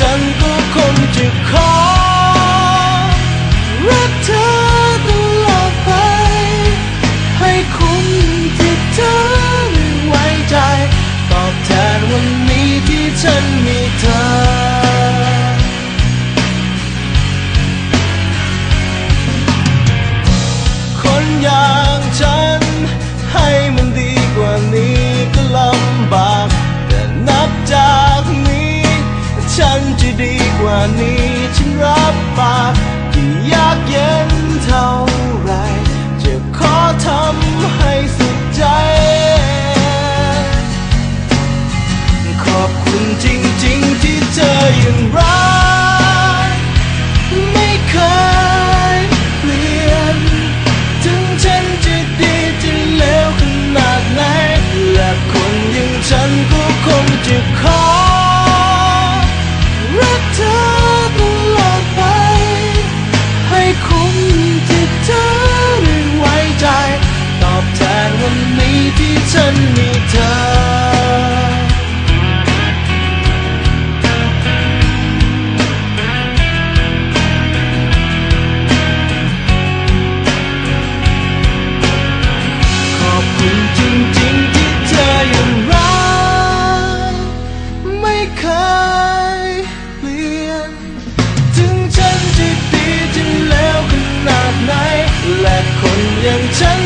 ฉันก็คงจะขอ I need. นมีเธอ ขอบคุณจริงๆที่เธอยังรัก ไม่เคยเปลี่ยน ถึงฉันจะดีจะเลวขนาดไหน และคนอย่างฉัน